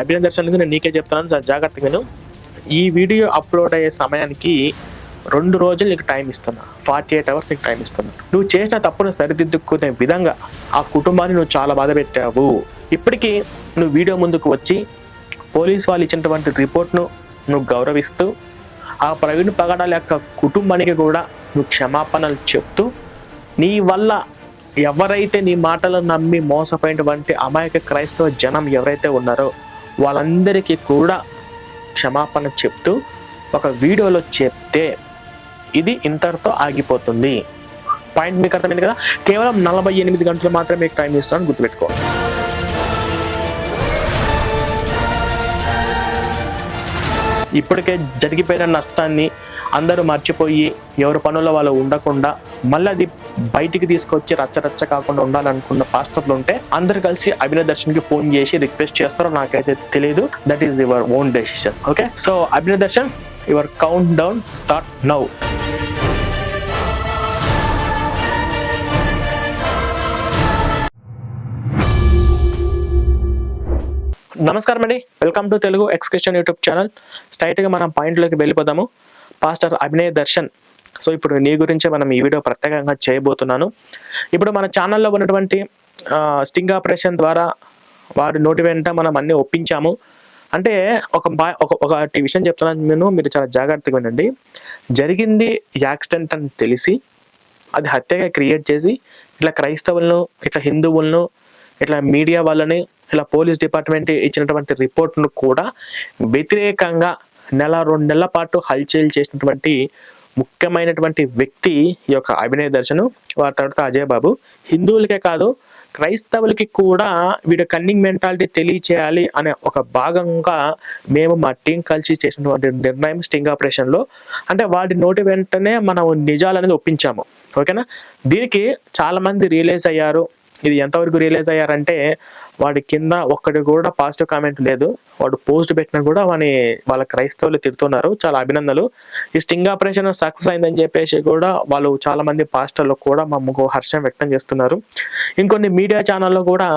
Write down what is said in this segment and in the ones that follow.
అభినందన దర్శనానికి నేను నీకే చెప్తున్నాను. జాగ్రత్తగాను జాగ్రత్తగా ఈ వీడియో అప్లోడ్ అయ్యే సమయానికి రెండు రోజులు నీకు టైం ఇస్తున్నా. ఫార్టీ ఎయిట్ అవర్స్ నీకు టైం ఇస్తున్నా. నువ్వు చేసిన తప్పును సరిదిద్దుకునే విధంగా ఆ కుటుంబాన్ని నువ్వు చాలా బాధ పెట్టావు. ఇప్పటికీ నువ్వు వీడియో ముందుకు వచ్చి పోలీస్ వాళ్ళు ఇచ్చినటువంటి రిపోర్ట్ను నువ్వు గౌరవిస్తూ ఆ ప్రవీణ్ పగడాల యొక్క కుటుంబానికి కూడా నువ్వు క్షమాపణలు చెప్తూ నీ వల్ల ఎవరైతే నీ మాటలు నమ్మి మోసపోయినటువంటి అమాయక క్రైస్తవ జనం ఎవరైతే ఉన్నారో వాళ్ళందరికీ కూడా క్షమాపణ చెప్తూ ఒక వీడియోలో చెప్తే ఇది ఇంతటితో ఆగిపోతుంది. పాయింట్ మీకు అర్థమైంది కదా? కేవలం నలభై ఎనిమిది గంటలు మాత్రమే మీకు టైం ఇస్తాను గుర్తుపెట్టుకో. ఇప్పటికే జరిగిపోయిన నష్టాన్ని అందరూ మర్చిపోయి ఎవరి పనుల వాళ్ళు ఉండకుండా మళ్ళీ అది బయటికి తీసుకొచ్చి రచ్చరచ్చ కాకుండా ఉండాలనుకున్న పాస్టర్లు ఉంటే అందరు కలిసి అభినయ దర్శన్కి ఫోన్ చేసి రిక్వెస్ట్ చేస్తారో నాకైతే తెలియదు that is your own decision okay so Abhinaya Darshan your countdown start now నమస్కారం అండి. వెల్కమ్ టు తెలుగు ఎక్స్క్రిషన్ యూట్యూబ్ ఛానల్ స్ట్రైట్గా మనం పాయింట్లోకి వెళ్ళిపోదాము. పాస్టర్ అభినయ్ దర్శన్. సో ఇప్పుడు నీ గురించే మనం ఈ వీడియో ప్రత్యేకంగా చేయబోతున్నాను. ఇప్పుడు మన ఛానల్లో ఉన్నటువంటి స్టింగ్ ఆపరేషన్ ద్వారా వారి నోటి వెంట మనం అన్ని ఒప్పించాము. అంటే ఒక బా ఒక ఒకటి విషయం చెప్తున్నాను నేను మీరు చాలా జాగ్రత్తగా వినండి జరిగింది యాక్సిడెంట్ అని తెలిసి అది హత్యగా క్రియేట్ చేసి ఇట్లా క్రైస్తవులను ఇట్లా హిందువులను ఇట్లా మీడియా వాళ్ళని ఇలా పోలీస్ డిపార్ట్మెంట్ ఇచ్చినటువంటి రిపోర్ట్ను కూడా వ్యతిరేకంగా నెల రెండు నెలల పాటు హల్చల్ చేసినటువంటి ముఖ్యమైనటువంటి వ్యక్తి ఈ యొక్క అభినయ దర్శను వారి తర్వాత అజయ్ బాబు. హిందువులకే కాదు క్రైస్తవులకి కూడా వీడి కన్నింగ్ మెంటాలిటీ తెలియచేయాలి అనే ఒక భాగంగా మేము మా టీం కలిసి చేసినటువంటి నిర్ణయం స్టింగ్ ఆపరేషన్లో. అంటే వాడి నోటి వెంటనే మనం నిజాలు అనేది ఒప్పించాము. ఓకేనా? దీనికి చాలామంది రియలైజ్ అయ్యారు. ఇది ఎంతవరకు రియలైజ్ అయ్యారంటే వాడి కింద ఒక్కడి కూడా పాజిటివ్ కామెంట్ లేదు. వాడు పోస్ట్ పెట్టినా కూడా వాని వాళ్ళ క్రైస్తవులు తిడుతున్నారు. చాలా అభినందనలు. ఈ స్టింగ్ ఆపరేషన్ సక్సెస్ అయిందని చెప్పేసి కూడా వాళ్ళు చాలా మంది పాస్టర్లు కూడా మమ్మకు హర్షం వ్యక్తం చేస్తున్నారు. ఇంకొన్ని మీడియా ఛానల్లో కూడా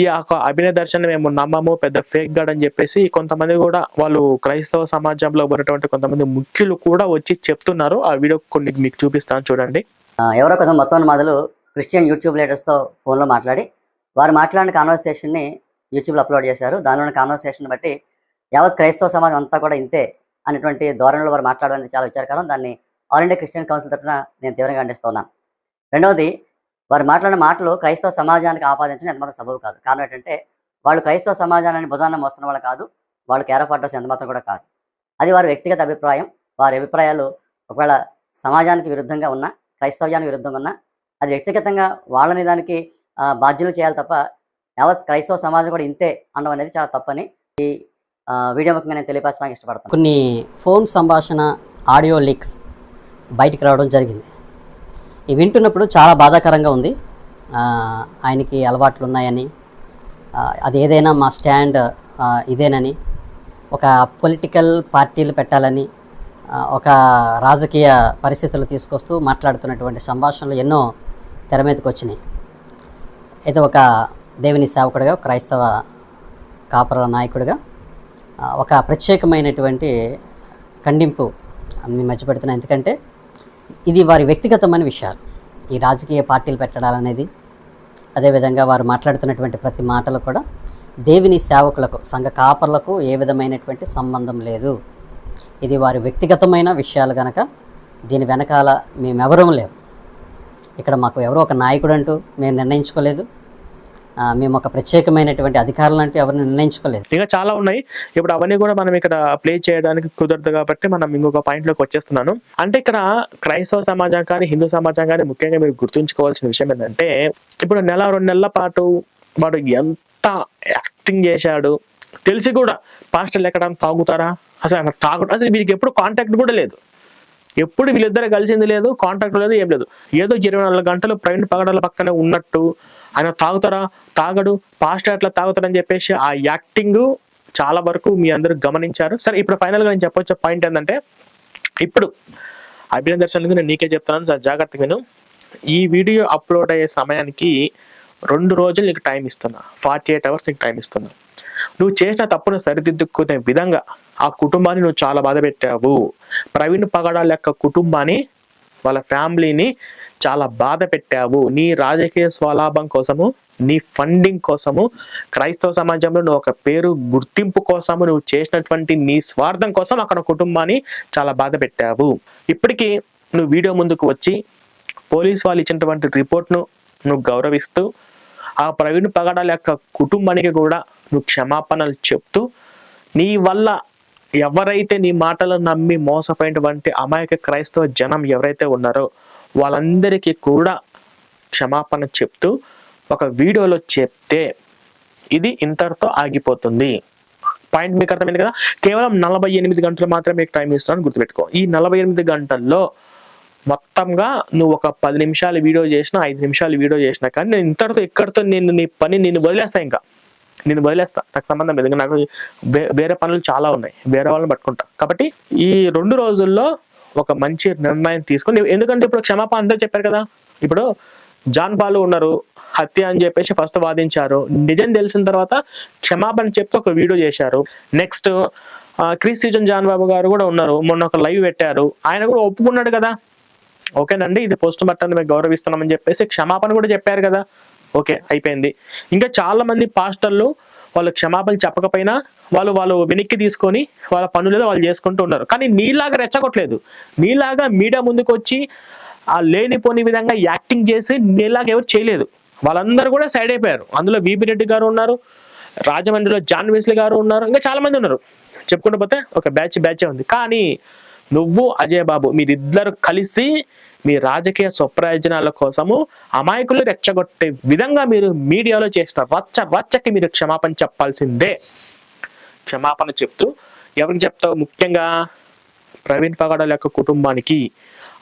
ఈ యొక్క అభినయ దర్శనం మేము నమ్మము పెద్ద ఫేక్ గాడ్ అని చెప్పేసి కొంతమంది కూడా వాళ్ళు క్రైస్తవ సమాజంలో ఉన్నటువంటి కొంతమంది ముఖ్యులు కూడా వచ్చి చెప్తున్నారు. ఆ వీడియో కొన్ని మీకు చూపిస్తాను చూడండి. ఎవరో కొంత మొత్తం మాదలు క్రిస్టియన్ యూట్యూబ్ లీడర్స్తో ఫోన్లో మాట్లాడి వారు మాట్లాడిన కాన్వర్సేషన్ని యూట్యూబ్లో అప్లోడ్ చేశారు. దానిలోని కాన్వర్సేషన్ బట్టి యావత్ క్రైస్తవ సమాజం అంతా కూడా ఇంతే అనేటువంటి ధోరణిలో వారు మాట్లాడడానికి చాలా విచారకరం. దాన్ని ఆల్ ఇండియా క్రిస్టియన్ కౌన్సిల్ తరఫున నేను తీవ్రంగా ఖండిస్తున్నాను రెండవది వారు మాట్లాడిన మాటలు క్రైస్తవ సమాజానికి ఆపాదించడం ఎంతమాత్రం సబబు కాదు. కారణం ఏంటంటే వాళ్ళు క్రైస్తవ సమాజాన్ని బుధాన్ని మోస్తున్న వాళ్ళు కాదు వాళ్ళు కేర్ ఆఫ్ అడ్రస్ ఎంత మాత్రం కూడా కాదు. అది వారి వ్యక్తిగత అభిప్రాయం. వారి అభిప్రాయాలు ఒకవేళ సమాజానికి విరుద్ధంగా ఉన్నా క్రైస్తవ్యానికి విరుద్ధంగా ఉన్నా అది వ్యక్తిగతంగా వాళ్ళని దానికి బాధ్యులు చేయాలి తప్ప యావత్ క్రైస్తవ సమాజం కూడా ఇంతే అనడం అనేది చాలా తప్పని ఈ వీడియో ముఖ్యంగా నేను తెలియపరచడానికి ఇష్టపడతాను. కొన్ని ఫోన్ సంభాషణ ఆడియో లీక్స్ బయటికి రావడం జరిగింది. ఇవి వింటున్నప్పుడు చాలా బాధాకరంగా ఉంది. ఆయనకి అలవాట్లు ఉన్నాయని అది ఏదైనా మా స్టాండ్ ఇదేనని ఒక పొలిటికల్ పార్టీలు పెట్టాలని ఒక రాజకీయ పరిస్థితులు తీసుకొస్తూ మాట్లాడుతున్నటువంటి సంభాషణలు ఎన్నో తెర మీదకి వచ్చినాయి. అయితే ఒక దేవుని సేవకుడిగా క్రైస్తవ కాపర నాయకుడిగా ఒక ప్రత్యేకమైనటువంటి ఖండింపు మీ మధ్య ఎందుకంటే ఇది వారి వ్యక్తిగతమైన విషయాలు. ఈ రాజకీయ పార్టీలు పెట్టడాలనేది అదేవిధంగా వారు మాట్లాడుతున్నటువంటి ప్రతి మాటలు కూడా దేవుని సేవకులకు సంఘ కాపర్లకు ఏ విధమైనటువంటి సంబంధం లేదు. ఇది వారి వ్యక్తిగతమైన విషయాలు కనుక దీని వెనకాల మేమెవరూ లేవు ఇక్కడ మాకు ఎవరో ఒక నాయకుడు అంటూ మేము నిర్ణయించుకోలేదు. మేము ఒక ప్రత్యేకమైనటువంటి అధికారులు అంటూ ఎవరిని నిర్ణయించుకోలేదు. ఇంకా చాలా ఉన్నాయి. ఇప్పుడు అవన్నీ కూడా మనం ఇక్కడ ప్లే చేయడానికి కుదరదు కాబట్టి మనం ఇంకొక పాయింట్లోకి వచ్చేస్తున్నాను. అంటే ఇక్కడ క్రైస్తవ సమాజం కానీ హిందూ సమాజం కానీ ముఖ్యంగా మీరు గుర్తుంచుకోవాల్సిన విషయం ఏంటంటే ఇప్పుడు నెల రెండు నెలల పాటు వాడు ఎంత యాక్టింగ్ చేశాడు తెలిసి కూడా పాస్టర్లు ఎక్కడ తాగుతారా? అసలు తాగు అసలు వీరికి ఎప్పుడు కాంటాక్ట్ కూడా లేదు. ఎప్పుడు వీళ్ళిద్దరు కలిసింది లేదు కాంటాక్ట్ లేదు ఏం లేదు. ఏదో ఇరవై నాలుగు గంటలు ప్రవీణ్ పగడాల పక్కనే ఉన్నట్టు ఆయన తాగుతారా తాగడు పాస్టర్ అట్లా తాగుతాడని చెప్పేసి ఆ యాక్టింగ్ చాలా వరకు మీ అందరూ గమనించారు. సరే ఇప్పుడు ఫైనల్గా నేను చెప్పొచ్చే పాయింట్ ఏంటంటే ఇప్పుడు అభినయ దర్శనానికి నేను నీకే చెప్తున్నాను సార్ జాగ్రత్తగా విను. ఈ వీడియో అప్లోడ్ అయ్యే సమయానికి రెండు రోజులు నీకు టైం ఇస్తున్నా. ఫార్టీ ఎయిట్ అవర్స్ నీకు టైం ఇస్తున్నా. నువ్వు చేసిన తప్పును సరిదిద్దుకునే విధంగా ఆ కుటుంబాన్ని నువ్వు చాలా బాధ పెట్టావు. ప్రవీణ్ పగడాల యొక్క కుటుంబాన్ని వాళ్ళ ఫ్యామిలీని చాలా బాధ పెట్టావు. నీ రాజకీయ స్వలాభం కోసము నీ ఫండింగ్ కోసము క్రైస్తవ సమాజంలో నువ్వు ఒక పేరు గుర్తింపు కోసము నువ్వు చేసినటువంటి నీ స్వార్థం కోసం అక్కడ కుటుంబాన్ని చాలా బాధ పెట్టావు. ఇప్పటికీ నువ్వు వీడియో ముందుకు వచ్చి పోలీస్ వాళ్ళు ఇచ్చినటువంటి రిపోర్ట్ను నువ్వు గౌరవిస్తూ ఆ ప్రవీణ్ పగడాల యొక్క కుటుంబానికి కూడా నువ్వు క్షమాపణలు చెప్తూ నీ వల్ల ఎవరైతే నీ మాటలు నమ్మి మోసపోయినటువంటి అమాయక క్రైస్తవ జనం ఎవరైతే ఉన్నారో వాళ్ళందరికీ కూడా క్షమాపణ చెప్తూ ఒక వీడియోలో చెప్తే ఇది ఇంతటితో ఆగిపోతుంది. పాయింట్ మీకు అర్థమైంది కదా? కేవలం నలభై ఎనిమిది గంటలు మాత్రమే మీకు టైం ఇస్తున్నాను గుర్తుపెట్టుకో. ఈ నలభై ఎనిమిది గంటల్లో మొత్తంగా నువ్వు ఒక పది నిమిషాలు వీడియో చేసినా ఐదు నిమిషాలు వీడియో చేసినా కానీ నేను ఇంతటితో ఇక్కడితో నేను నీ పని నేను వదిలేస్తా ఇంకా. నేను వదిలేస్తా. నాకు సంబంధం లేదు. నాకు వేరే పనులు చాలా ఉన్నాయి. వేరే వాళ్ళని పట్టుకుంటా. కాబట్టి ఈ రెండు రోజుల్లో ఒక మంచి నిర్ణయం తీసుకొని ఎందుకంటే ఇప్పుడు క్షమాపణ అందరూ చెప్పారు కదా. ఇప్పుడు జాన్ పాలు ఉన్నారు హత్య అని చెప్పేసి ఫస్ట్ వాదించారు. నిజం తెలిసిన తర్వాత క్షమాపణ చెప్తే ఒక వీడియో చేశారు. నెక్స్ట్ క్రీస్ సీజన్ జాన్ బాబు గారు కూడా ఉన్నారు. మొన్న ఒక లైవ్ పెట్టారు. ఆయన కూడా ఒప్పుకున్నాడు కదా. ఓకేనండి ఇది పోస్ట్ మార్టం మేము గౌరవిస్తున్నామని చెప్పేసి క్షమాపణ కూడా చెప్పారు కదా. ఓకే అయిపోయింది. ఇంకా చాలా మంది పాస్టర్లు వాళ్ళు క్షమాపణ చెప్పకపోయినా వాళ్ళు వాళ్ళు వెనక్కి తీసుకొని వాళ్ళ పనులు వాళ్ళు చేసుకుంటూ ఉన్నారు. కానీ నీలాగా రెచ్చగొట్టలేదు. నీలాగా మీడియా ముందుకు వచ్చి ఆ లేనిపోని విధంగా యాక్టింగ్ చేసి నీలాగా ఎవరు చేయలేదు. వాళ్ళందరూ కూడా సైడ్ అయిపోయారు. అందులో విపి రెడ్డి గారు ఉన్నారు రాజమండ్రిలో జాన్ వెస్లీ గారు ఉన్నారు ఇంకా చాలా మంది ఉన్నారు. చెప్పుకుంటూ పోతే ఒక బ్యాచ్ బ్యాచే ఉంది. కానీ నువ్వు అజయ్ బాబు మీరిద్దరు కలిసి మీ రాజకీయ స్వప్రయోజనాల కోసము అమాయకులు రెచ్చగొట్టే విధంగా మీరు మీడియాలో చేసిన రచ్చ రచ్చకి మీరు క్షమాపణ చెప్పాల్సిందే. క్షమాపణ చెప్తూ ఎవరికి చెప్తావు? ముఖ్యంగా ప్రవీణ్ పగడాల యొక్క కుటుంబానికి.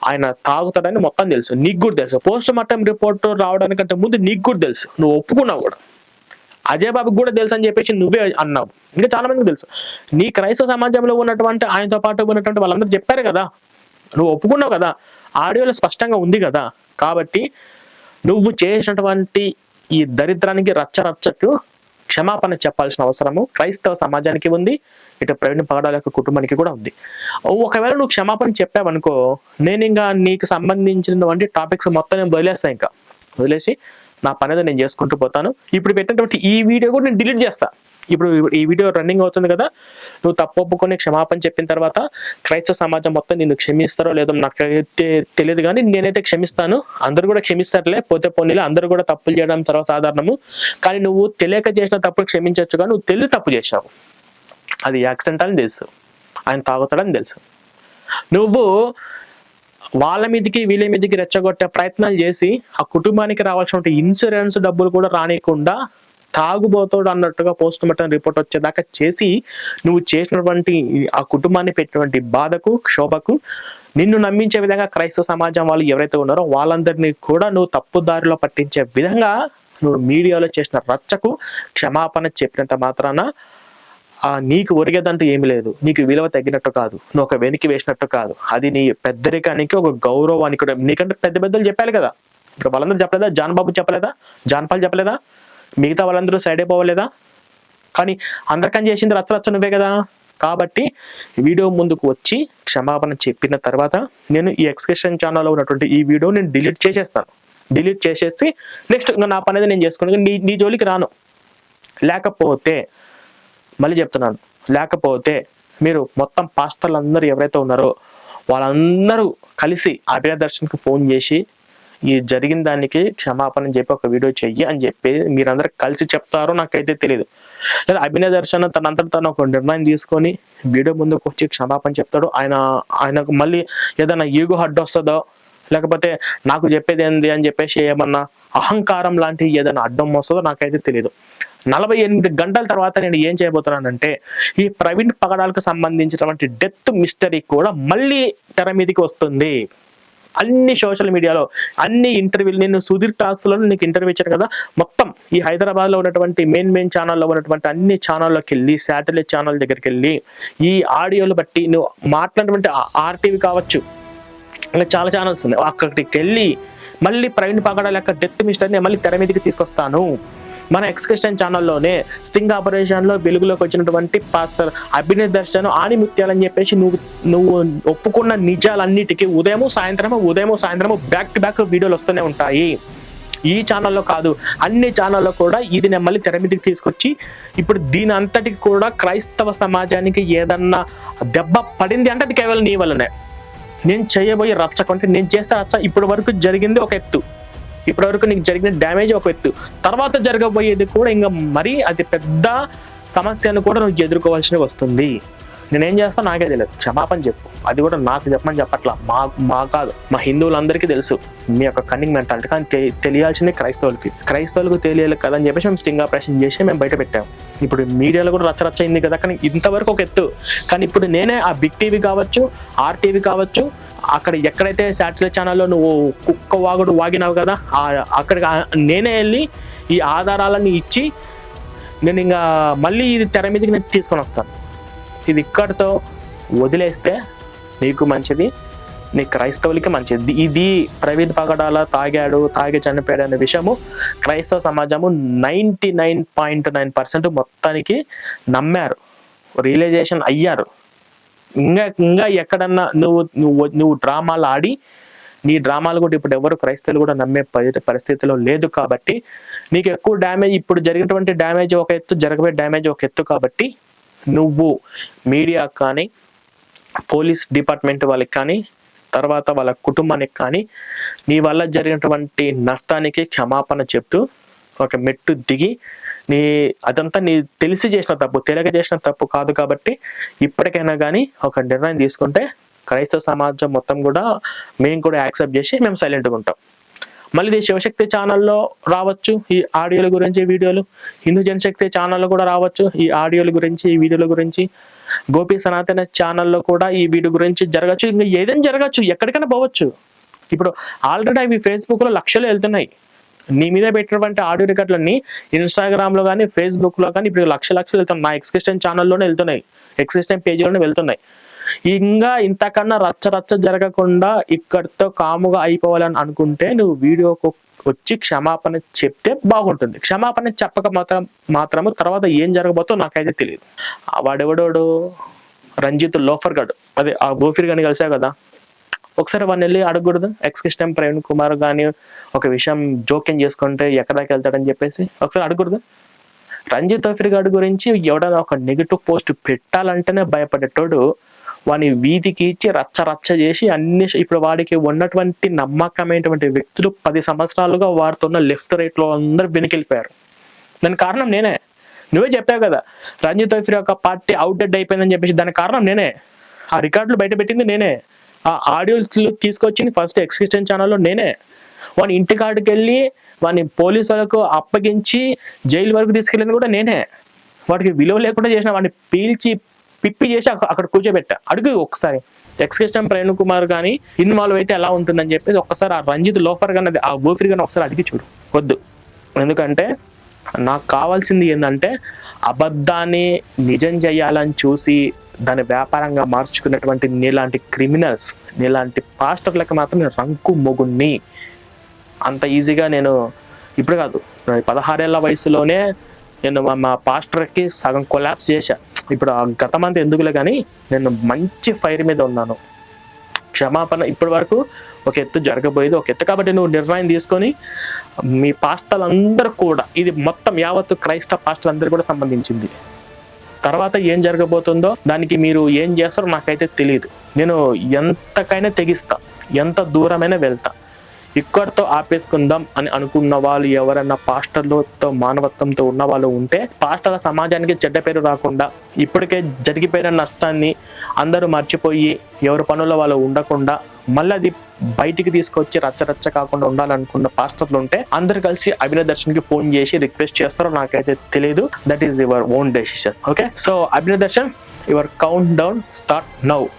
ఆయన తాగుతాడని మొత్తం తెలుసు. నీకు కూడా తెలుసు. పోస్ట్ మార్టం రిపోర్ట్ రావడానికంటే ముందు నీకు కూడా తెలుసు. నువ్వు ఒప్పుకున్నావు కూడా. అజయ్ బాబుకి కూడా తెలుసు అని చెప్పేసి నువ్వే అన్నావు. ఇంకా చాలా మందికి తెలుసు. నీ క్రైస్తవ సమాజంలో ఉన్నటువంటి ఆయనతో పాటు ఉన్నటువంటి వాళ్ళందరూ చెప్పారు కదా. నువ్వు ఒప్పుకున్నావు కదా. ఆడియోలో స్పష్టంగా ఉంది కదా. కాబట్టి నువ్వు చేసినటువంటి ఈ దరిద్రానికి రచ్చ రచ్చకు క్షమాపణ చెప్పాల్సిన అవసరము క్రైస్తవ సమాజానికి ఉంది. ఇటు ప్రవీణ్ పగడాల యొక్క కుటుంబానికి కూడా ఉంది. ఒకవేళ నువ్వు క్షమాపణ చెప్పావనుకో నేను ఇంకా నీకు సంబంధించినటువంటి టాపిక్స్ మొత్తం నేను వదిలేస్తాను ఇంకా. వదిలేసి నా పని ఏదో నేను చేసుకుంటూ పోతాను. ఇప్పుడు పెట్టినటువంటి ఈ వీడియో కూడా నేను డిలీట్ చేస్తాను ఇప్పుడు ఈ వీడియో రన్నింగ్ అవుతుంది కదా నువ్వు తప్పు ఒప్పుకొని క్షమాపణ చెప్పిన తర్వాత క్రైస్తవ సమాజం మొత్తం నిన్ను క్షమిస్తారో లేదో నాకు అయితే తెలియదు కానీ నేనైతే క్షమిస్తాను. అందరూ కూడా క్షమిస్తారులే పోతే పోనీలే అందరూ కూడా తప్పులు చేయడం సర్వసాధారణము కానీ నువ్వు తెలియక చేసిన తప్పులు క్షమించవచ్చు కానీ నువ్వు తెలిసి తప్పు చేశావు. అది యాక్సిడెంట్ అని తెలుసు. ఆయన తాగుతాడని తెలుసు. నువ్వు వాళ్ళ మీదకి వీళ్ళ మీదకి రెచ్చగొట్టే ప్రయత్నాలు చేసి ఆ కుటుంబానికి రావాల్సిన ఇన్సూరెన్స్ డబ్బులు కూడా రానియకుండా తాగుబోతాడు అన్నట్టుగా పోస్ట్ మార్టం రిపోర్ట్ వచ్చేదాకా చేసి నువ్వు చేసినటువంటి ఆ కుటుంబాన్ని పెట్టినటువంటి బాధకు క్షోభకు నిన్ను నమ్మించే విధంగా క్రైస్తవ సమాజం వాళ్ళు ఎవరైతే ఉన్నారో వాళ్ళందరినీ కూడా నువ్వు తప్పుదారిలో పట్టించే విధంగా నువ్వు మీడియాలో చేసిన రచ్చకు క్షమాపణ చెప్పినంత మాత్రాన ఆ నీకు ఒరిగేదంటూ ఏమి లేదు. నీకు విలువ తగ్గినట్టు కాదు. నువ్వు ఒక వెనక్కి వేసినట్టు కాదు. అది నీ పెద్దరికానికి ఒక గౌరవానికి కూడా నీకంటే పెద్ద పెద్దలు చెప్పాలి కదా. ఇప్పుడు వాళ్ళందరూ చెప్పలేదా? జాన్ బాబు చెప్పలేదా? జాన్ పాల్ చెప్పలేదా? మిగతా వాళ్ళందరూ సైడ్ అయిపోవలేదా కానీ అందరికని చేసింది రచ్చ రచ్చ నువ్వే కదా. కాబట్టి వీడియో ముందుకు వచ్చి క్షమాపణ చెప్పిన తర్వాత నేను ఈ ఎక్స్కర్షన్ ఛానల్లో ఉన్నటువంటి ఈ వీడియో నేను డిలీట్ చేసేస్తాను. డిలీట్ చేసేసి నెక్స్ట్ నా పని అనేది నేను చేసుకుని నీ నీ జోలికి రాను. లేకపోతే మళ్ళీ చెప్తున్నాను. లేకపోతే మీరు మొత్తం పాస్టర్లు అందరూ ఎవరైతే ఉన్నారో వాళ్ళందరూ కలిసి అభినయ దర్శన్కి ఫోన్ చేసి ఈ జరిగిన దానికి క్షమాపణ చెప్పి ఒక వీడియో చెయ్యి అని చెప్పి మీరందరూ కలిసి చెప్తారో నాకైతే తెలియదు లేదా అభినయ దర్శన్ తనంతట తను ఒక నిర్ణయం తీసుకొని వీడియో ముందుకు వచ్చి క్షమాపణ చెప్తాడు. ఆయన ఆయనకు మళ్ళీ ఏదైనా ఈగో హడ్ వస్తుందో లేకపోతే నాకు చెప్పేది ఏంది అని చెప్పేసి ఏమన్నా అహంకారం లాంటి ఏదైనా అడ్డం వస్తుందో నాకైతే తెలియదు నలభై ఎనిమిది గంటల తర్వాత నేను ఏం చేయబోతున్నానంటే ఈ ప్రవీణ్ పగడాలకు సంబంధించినటువంటి డెత్ మిస్టరీ కూడా మళ్ళీ తెర మీదకి వస్తుంది. అన్ని సోషల్ మీడియాలో అన్ని ఇంటర్వ్యూలు నేను సుధీర్ టాక్స్లో నీకు ఇంటర్వ్యూ ఇచ్చాను కదా? మొత్తం ఈ హైదరాబాద్లో ఉన్నటువంటి మెయిన్ మెయిన్ ఛానల్లో ఉన్నటువంటి అన్ని ఛానల్లోకి వెళ్ళి శాటిలైట్ ఛానల్ దగ్గరికి వెళ్ళి ఈ ఆడియోలు బట్టి నువ్వు మాట్లాడినటువంటి ఆర్టీవీ కావచ్చు ఇంకా చాలా ఛానల్స్ ఉన్నాయి. అక్కడికి వెళ్ళి మళ్ళీ ప్రవీణ్ పగడాల యొక్క డెత్ మిస్టర్ని మళ్ళీ తెర మీదకి తీసుకొస్తాను. మన ఎక్స్క్రిషన్ ఛానల్లోనే స్టింగ్ ఆపరేషన్లో వెలుగులోకి వచ్చినటువంటి పాస్టర్ అభినయ్ దర్శనం అని చెప్పేసి నువ్వు నువ్వు ఒప్పుకున్న నిజాలన్నిటికీ ఉదయము సాయంత్రము ఉదయము సాయంత్రము బ్యాక్ టు బ్యాక్ వీడియోలు వస్తూనే ఉంటాయి. ఈ ఛానల్లో కాదు అన్ని ఛానల్లో కూడా ఇది నేను మళ్ళీ తెర మీదకి తీసుకొచ్చి ఇప్పుడు దీని అంతటికి కూడా క్రైస్తవ సమాజానికి ఏదన్నా దెబ్బ పడింది అంటే అది కేవలం నీ వల్లనే. నేను చేయబోయే రచ్చ అంటే నేను చేస్తే రచ్చ ఇప్పటి వరకు జరిగింది ఒక ఎత్తు. ఇప్పటివరకు నీకు జరిగిన డ్యామేజ్ ఒక ఎత్తు. తర్వాత జరగబోయేది కూడా ఇంకా మరీ అది పెద్ద సమస్యను కూడా నువ్వు ఎదుర్కోవాల్సి వస్తుంది. నేనేం చేస్తాను నాకే తెలియదు క్షమాపణ చెప్పు. అది కూడా నాకు చెప్పమని చెప్పట్లా. మా మా కాదు. మా హిందువులందరికీ తెలుసు. మీ యొక్క కన్నింగ్ మెంటాలిటీ కానీ తెలియాల్సింది క్రైస్తవులకి. క్రైస్తవులకు తెలియాలి కదా అని చెప్పేసి మేము స్టింగ్ ఆపరేషన్ చేసి మేము బయట పెట్టాము. ఇప్పుడు మీడియాలో కూడా రచ్చ రచ్చ అయింది కదా. కానీ ఇంతవరకు ఒక ఎత్తు. కానీ ఇప్పుడు నేనే ఆ బిగ్ టీవీ కావచ్చు ఆర్టీవీ కావచ్చు అక్కడ ఎక్కడైతే శాటిలైట్ ఛానల్లో నువ్వు కుక్క వాగుడు వాగినావు కదా ఆ- అక్కడికి నేనే వెళ్ళి ఈ ఆధారాలన్నీ ఇచ్చి నేను ఇంకా మళ్ళీ ఇది తెర మీదకి నేను తీసుకొని వస్తాను. ఇది ఇక్కడితో వదిలేస్తే నీకు మంచిది. నీ క్రైస్తవులకి మంచిది. ఇది ప్రవీణ్ పగడాల తాగాడు తాగి చనిపోయాడు అనే విషయము క్రైస్తవ సమాజము ninety nine point nine percent మొత్తానికి నమ్మారు. రియలైజేషన్ అయ్యారు. ఇంకా ఇంకా ఎక్కడన్నా నువ్వు నువ్వు నువ్వు డ్రామాలు ఆడి నీ డ్రామాలు కూడా ఇప్పుడు ఎవరు క్రైస్తవులు కూడా నమ్మే పరిస్థితిలో లేదు కాబట్టి నీకు ఎక్కువ డ్యామేజ్ ఇప్పుడు జరిగినటువంటి డ్యామేజ్ ఒక ఎత్తు జరగబోయే డ్యామేజ్ ఒక ఎత్తు కాబట్టి నువ్వు మీడియా కానీ పోలీస్ డిపార్ట్మెంట్ వాళ్ళకి కానీ తర్వాత వాళ్ళ కుటుంబానికి కానీ నీ వల్ల జరిగినటువంటి నష్టానికి క్షమాపణ చెప్తూ ఒక మెట్టు దిగి నీ అదంతా నీ తెలిసి చేసిన తప్పు తెలియక చేసిన తప్పు కాదు కాబట్టి ఇప్పటికైనా కానీ ఒక నిర్ణయం తీసుకుంటే క్రైస్తవ సమాజం మొత్తం కూడా మేము కూడా యాక్సెప్ట్ చేసి మేము సైలెంట్గా ఉంటాం. మళ్ళీ ఇది శివశక్తి ఛానల్లో రావచ్చు ఈ ఆడియోల గురించి వీడియోలు. హిందూ జనశక్తి ఛానల్లో కూడా రావచ్చు ఈ ఆడియోల గురించి ఈ వీడియోల గురించి. గోపి సనాతన ఛానల్లో కూడా ఈ వీడియో గురించి జరగచ్చు. ఇంకా ఏదైనా జరగచ్చు ఎక్కడికైనా పోవచ్చు. ఇప్పుడు ఆల్రెడీ అవి ఫేస్బుక్లో లక్షలు వెళ్తున్నాయి. నీ మీద పెట్టినటువంటి ఆడియో రికార్డులన్నీ ఇన్స్టాగ్రామ్లో కానీ ఫేస్బుక్లో కానీ ఇప్పుడు లక్ష లక్షలు వెళ్తున్నాయి. నా ఎక్స్క్రిస్టన్ ఛానల్లోనే వెళ్తున్నాయి. ఎక్స్క్రిస్టన్ పేజీలోనే వెళ్తున్నాయి. ఇంకా ఇంతకన్నా రచ్చ రచ్చ జరగకుండా ఇక్కడితో కాముగా అయిపోవాలని అనుకుంటే నువ్వు వీడియోకు వచ్చి క్షమాపణ చెప్తే బాగుంటుంది. క్షమాపణ చెప్పక మాత్రం మాత్రము తర్వాత ఏం జరగబోతో నాకైతే తెలియదు. వాడెవడోడు? రంజిత్ లోఫర్ గడు అదే ఆ గోఫిర్ గాని కలిసా కదా? ఒకసారి వాడిని వెళ్ళి అడగకూడదు. ఎక్స్కిస్టం ప్రవీణ్ కుమార్ కానీ ఒక విషయం జోక్యం చేసుకుంటే ఎక్కడాకి వెళ్తాడని చెప్పేసి ఒకసారి అడగకూడదు. రంజిత్ తోఫిర్ గారి గురించి ఎవడైనా ఒక నెగిటివ్ పోస్ట్ పెట్టాలంటేనే భయపడేటోడు వాని వీధికి ఇచ్చి రచ్చ రచ్చ చేసి అన్ని ఇప్పుడు వాడికి ఉన్నటువంటి నమ్మకమైనటువంటి వ్యక్తులు పది సంవత్సరాలుగా వాడుతున్న లెఫ్ట్ రైట్లో అందరూ వెనుకెళ్ళిపోయారు. దాని కారణం నేనే. నువ్వే చెప్పావు కదా రంజిత్ తోఫిర్ యొక్క పార్టీ అవుట్డెడ్ అయిపోయిందని చెప్పేసి దాని కారణం నేనే. ఆ రికార్డులు బయట పెట్టింది నేనే. ఆ ఆడియోలు తీసుకొచ్చింది ఫస్ట్ ఎక్స్క్రిషన్ ఛానల్లో నేనే. వాని ఇంటి కాడికి వెళ్ళి వాని పోలీసులకు అప్పగించి జైలు వరకు తీసుకెళ్ళింది కూడా నేనే. వాడికి విలువ లేకుండా చేసిన వాడిని పీల్చి పిప్పి చేసి అక్కడ కూర్చోబెట్టా. అడుగు ఒకసారి ఎక్స్క్రిషన్ ప్రేణు కుమార్ కానీ ఇన్వాల్వ్ అయితే ఎలా ఉంటుందని చెప్పేసి ఒక్కసారి ఆ రంజిత్ లోఫర్ కానీ ఆ ఊపిరి కానీ ఒకసారి అడిగి చూడు. వద్దు. ఎందుకంటే నాకు కావాల్సింది ఏంటంటే అబద్ధాన్ని నిజం చేయాలని చూసి దాని వ్యాపారంగా మార్చుకున్నటువంటి నీలాంటి క్రిమినల్స్ నీలాంటి పాస్టర్లకు మాత్రం నేను రంకు మొగుణ్ణి. అంత ఈజీగా నేను ఇప్పుడు కాదు పదహారేళ్ళ వయసులోనే నేను మా- మా పాస్టర్కి సగం కొలాప్స్ చేశా. ఇప్పుడు ఆ గతమంతా ఎందుకులే కానీ నేను మంచి ఫైర్ మీద ఉన్నాను. క్షమాపణ ఇప్పటి వరకు ఒక ఎత్తు జరగబోయేది ఒక ఎత్తు కాబట్టి నువ్వు నిర్ణయం తీసుకొని మీ పాస్టర్లందరూ కూడా ఇది మొత్తం యావత్తు క్రైస్తవ పాస్టర్లందరూ కూడా సంబంధించింది. తర్వాత ఏం జరగబోతుందో దానికి మీరు ఏం చేస్తారో నాకైతే తెలియదు నేను ఎంతకైనా తెగిస్తా ఎంత దూరమైనా వెళ్తా. ఇక్కడితో ఆపేసుకుందాం అని అనుకున్న వాళ్ళు ఎవరైనా పాస్టర్లతో మానవత్వంతో ఉన్న వాళ్ళు ఉంటే పాస్టర్ల సమాజానికి చెడ్డ పేరు రాకుండా ఇప్పటికే జరిగిపోయిన నష్టాన్ని అందరూ మర్చిపోయి ఎవరి పనుల వాళ్ళు ఉండకుండా మళ్ళీ అది బయటికి తీసుకొచ్చి రచ్చరచ్చ కాకుండా ఉండాలనుకున్న పాస్టర్లు ఉంటే అందరు కలిసి అభినయ దర్శన్కి ఫోన్ చేసి రిక్వెస్ట్ చేస్తారో నాకైతే తెలియదు that is your own decision okay so Abhinaya Darshan your countdown start now